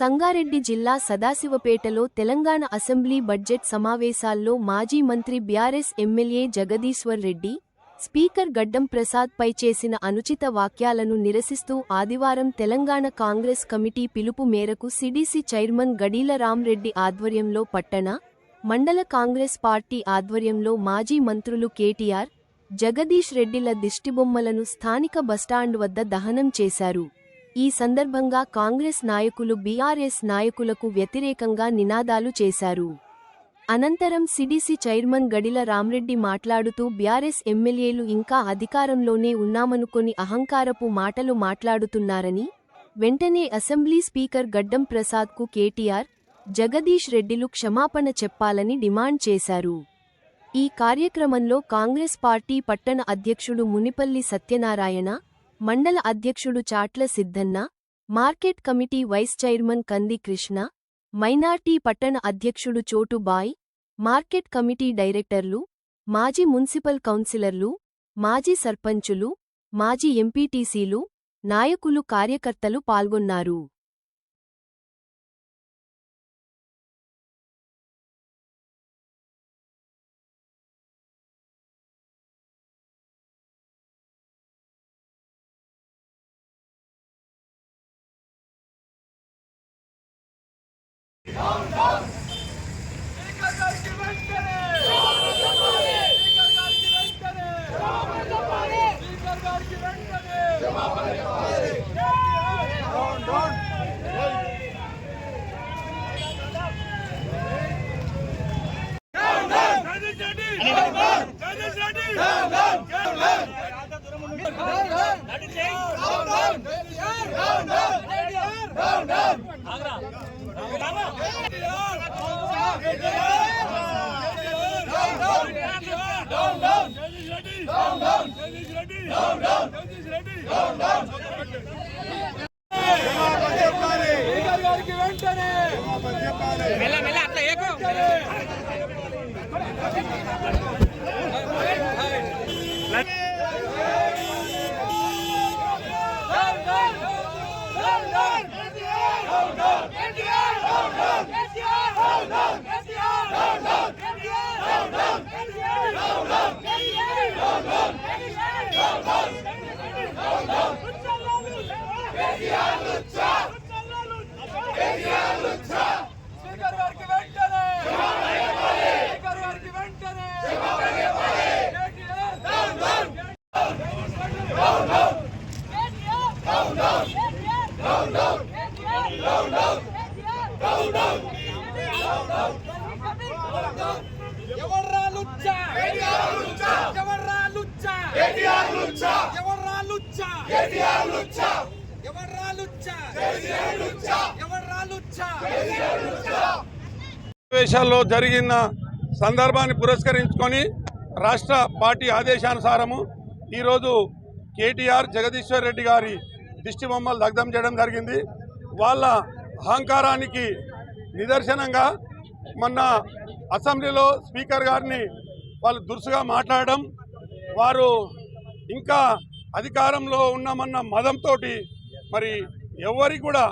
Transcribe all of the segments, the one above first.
సంగారెడ్డి జిల్లా సదాశివపేటలో Telangana assembly budget సమావేశాల్లో మాజీ మంత్రి BRS MLA Jagadishwar Reddy speaker Gaddam Prasad పై చేసిన అనుచిత వాక్యాలను నిరసిస్తూ ఆదివారం తెలంగాణ కాంగ్రెస్ కమిటీ పిలుపు మేరకు సిడిసి చైర్మన్ గడీల రామ్రెడ్డి ఆధ్వర్యంలో పట్టణ మండల కాంగ్రెస్ పార్టీ ఆధ్వర్యంలో మాజీ మంత్రులు కేటీఆర్ జగదీష్ రెడ్డిల దిష్టిబొమ్మలను స్థానిక బస్టాండ్ వద్ద దహనం చేశారు. ఈ సందర్భంగా కాంగ్రెస్ నాయకులు బీఆర్ఎస్ నాయకులకు వ్యతిరేకంగా నినాదాలు చేశారు. అనంతరం సిడిసి చైర్మన్ గడిల రామ్రెడ్డి మాట్లాడుతూ బీఆర్ఎస్ ఎమ్మెల్యేలు ఇంకా అధికారంలోనే ఉన్నామనుకొని అహంకారపు మాటలు మాట్లాడుతున్నారని వెంటనే అసెంబ్లీ స్పీకర్ గడ్డం ప్రసాద్కు కేటీఆర్ జగదీష్ రెడ్డిలు క్షమాపణ చెప్పాలని డిమాండ్ చేశారు. ఈ కార్యక్రమంలో కాంగ్రెస్ పార్టీ పట్టణ అధ్యక్షుడు మునిపల్లి సత్యనారాయణ మండల అధ్యక్షుడు Chatla Siddhanna market committee vice chairman Kandi Krishna minority పట్టణ అధ్యక్షుడు చోటుబాయ్ మార్కెట్ కమిటీ డైరెక్టర్లు మాజీ మున్సిపల్ కౌన్సిలర్లు మాజీ సర్పంచులు మాజీ ఎంపీటీసీలు నాయకులు కార్యకర్తలు పాల్గొన్నారు. స్పీకర్ ఎవర్రా లుచ్చా? ఎవర్రా లుచ్చా? ఎవర్రా లుచ్చా? ఎవర్రా లుచ్చా? ఎవర్రా లుచ్చా? సమావేశాల్లో జరిగిన సందర్భాన్ని పురస్కరించుకొని రాష్ట్ర పార్టీ ఆదేశానుసారము ఈరోజు కేటీఆర్ జగదీశ్వర్ రెడ్డి గారి దిష్టి బొమ్మలు దగ్ధం చేయడం జరిగింది. వాళ్ళ అహంకారానికి నిదర్శనంగా మొన్న అసెంబ్లీలో స్పీకర్ గారిని వాళ్ళు దురుసుగా మాట్లాడడం వారు ఇంకా అధికారంలో ఉన్నామన్న మదంతో మరి ఎవరికి కూడా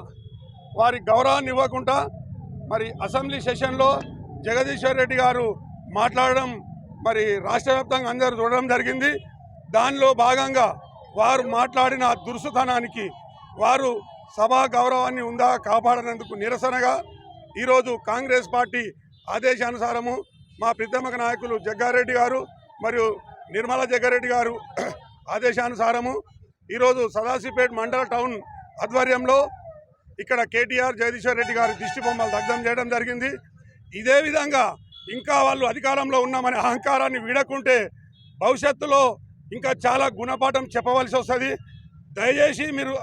వారి గౌరవాన్ని ఇవ్వకుండా మరి అసెంబ్లీ సెషన్లో జగదీశ్వర్ రెడ్డి గారు మాట్లాడడం మరి రాష్ట్ర వ్యాప్తంగా అందరూ చూడడం జరిగింది. దానిలో భాగంగా వారు మాట్లాడిన దురుసుతనానికి వారు సభా గౌరవాన్ని ఉందా కాపాడనందుకు నిరసనగా ఈరోజు కాంగ్రెస్ పార్టీ ఆదేశానుసారము మా ప్రీతమక నాయకులు జగ్గారెడ్డి గారు మరియు నిర్మలా జగ్గారెడ్డి గారు ఆదేశానుసారము ఈరోజు సదాశివపేట మండల టౌన్ ఆధ్వర్యంలో ఇక్కడ కేటీఆర్ జగదీశ్వర్ రెడ్డి గారి దిష్టి బొమ్మలు దగ్ధం చేయడం జరిగింది. ఇదే విధంగా ఇంకా వాళ్ళు అధికారంలో ఉన్నామనే అహంకారాన్ని వీడకుంటే భవిష్యత్తులో ఇంకా చాలా గుణపాఠం చెప్పవలసి వస్తుంది. దయచేసి మీరు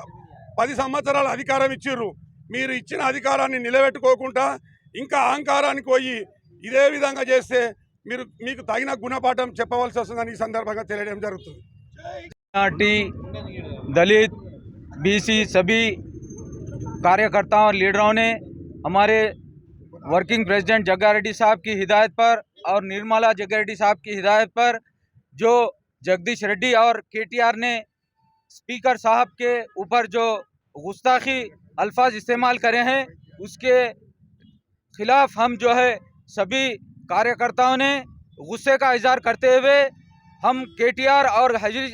పది సంవత్సరాల అధికారం ఇచ్చిర్రు. మీరు ఇచ్చిన అధికారాన్ని నిలబెట్టుకోకుండా ఇంకా అహంకారానికి పోయి ఇదే విధంగా చేస్తే మీరు మీకు తగిన గుణపాఠం చెప్పవలసి వస్తుందని ఈ సందర్భంగా తెలియడం జరుగుతుంది टी दलित बीसी सभी कार्यकर्ताओं और लीडरों ने हमारे वर्किंग प्रेसिडेंट जग्गा रेड्डी साहब की हिदायत पर और निर्मला जग्गा रेड्डी साहब की हिदायत पर जो जगदीश रेड्डी और केटीआर ने स्पीकर साहब के ऊपर जो गुस्ताखी अल्फाज इस्तेमाल करे हैं। उसके खिलाफ हम जो है सभी कार्यकर्ताओं ने गुस्से का इजहार करते हुए हम केटीआर और हजरी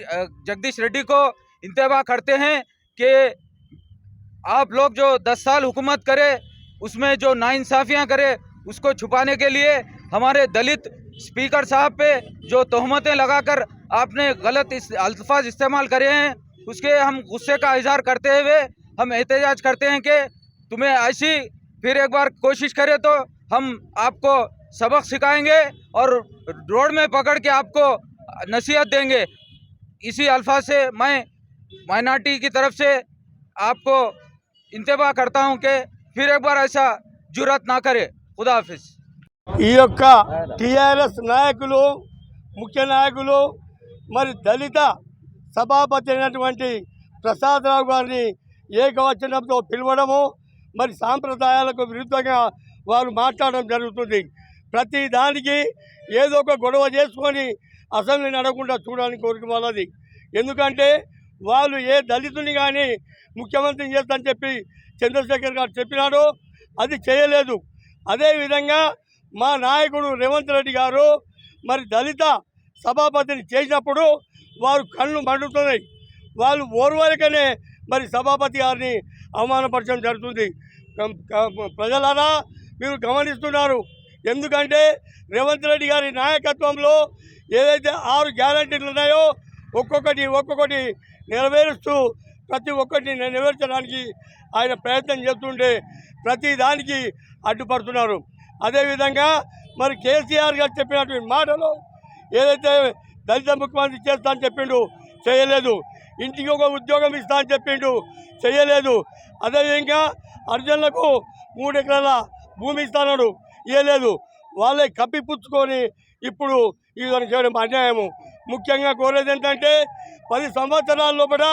जगदीश रेड्डी को इंतबा करते हैं कि आप लोग जो 10 साल हुकूमत करे, उसमें जो नाइंसाफ़ियाँ करे, उसको छुपाने के लिए हमारे दलित स्पीकर साहब पे जो तोहमतें लगाकर आपने गलत इस, अल्फाज इस्तेमाल करे हैं, उसके हम गुस्से का इजहार करते हुए हम एहतजाज करते हैं कि तुम्हें ऐसी फिर एक बार कोशिश करे तो हम आपको सबक सिखाएंगे और रोड में पकड़ के आपको नसीहत देंगे इसी अल्फाज से मैं माइनॉरिटी की तरफ से आपको इंतबा करता हूं कि फिर एक बार ऐसा जुरत ना करे खुदा हाफिज़ ఈ యొక్క టిఆర్ఎస్ నాయకులు ముఖ్య నాయకులు మరి దళిత సభాపతి అయినటువంటి ప్రసాదరావు గారిని ఏకవచనంతో పిలవడము మరి సాంప్రదాయాలకు విరుద్ధంగా వారు మాట్లాడడం జరుగుతుంది. ప్రతి దానికి ఏదో ఒక గొడవ చేసుకొని అసెంబ్లీ నడకుండా చూడడానికి కోరిక వాళ్ళది. ఎందుకంటే వాళ్ళు ఏ దళితుని కానీ ముఖ్యమంత్రిని చేస్తానని చెప్పి చంద్రశేఖర్ గారు చెప్పినాడో అది చేయలేదు. అదేవిధంగా మా నాయకుడు రేవంత్ రెడ్డి గారు మరి దళిత సభాపతిని చేసినప్పుడు వారు కళ్ళు మండుతున్నాయి. వాళ్ళు ఓర్వలకనే మరి సభాపతి గారిని అవమానపరచడం జరుగుతుంది. ప్రజలారా మీరు గమనిస్తున్నారు. ఎందుకంటే రేవంత్ రెడ్డి గారి నాయకత్వంలో ఏదైతే ఆరు గ్యారంటీలు ఉన్నాయో ఒక్కొక్కటి ఒక్కొక్కటి నెరవేరుస్తూ ప్రతి ఒక్కటిని నెరవేర్చడానికి ఆయన ప్రయత్నం చేస్తుంటే ప్రతి దానికి అడ్డుపడుతున్నారు. అదేవిధంగా మరి కేసీఆర్ గారు చెప్పినటువంటి మాటలు ఏదైతే దళిత ముఖ్యమంత్రి చేస్తా అని చెప్పిండు చేయలేదు. ఇంటికి ఒక ఉద్యోగం ఇస్తా అని చెప్పిండు. చేయలేదు అదేవిధంగా అర్జునులకు మూడు ఎకరాల భూమి ఇస్తానడు ఇవ్వలేదు వాళ్ళే కప్పిపుచ్చుకొని ఇప్పుడు ఇది చేయడం అన్యాయము. ముఖ్యంగా కోరేది ఏంటంటే పది సంవత్సరాల లోపల